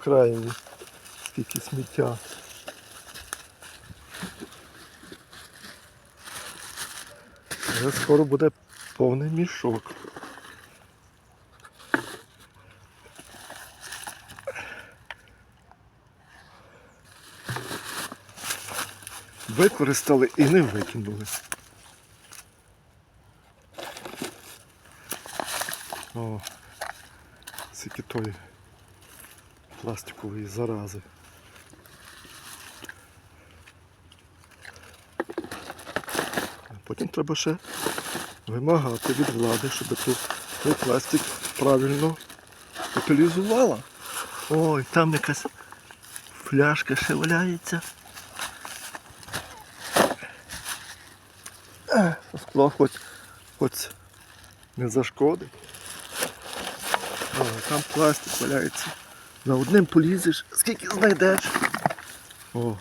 Україні. Скільки сміття. Але скоро буде повний мішок. Використали і не викинули. О, скільки тої пластикової зарази. Потім треба ще вимагати від влади, щоб ту, той пластик правильно утилізувала. Ой, там якась фляжка ще валяється. Е, Скло хоч, хоч не зашкодить. О, там пластик валяється. За одним полізеш, скільки знайдеш. О,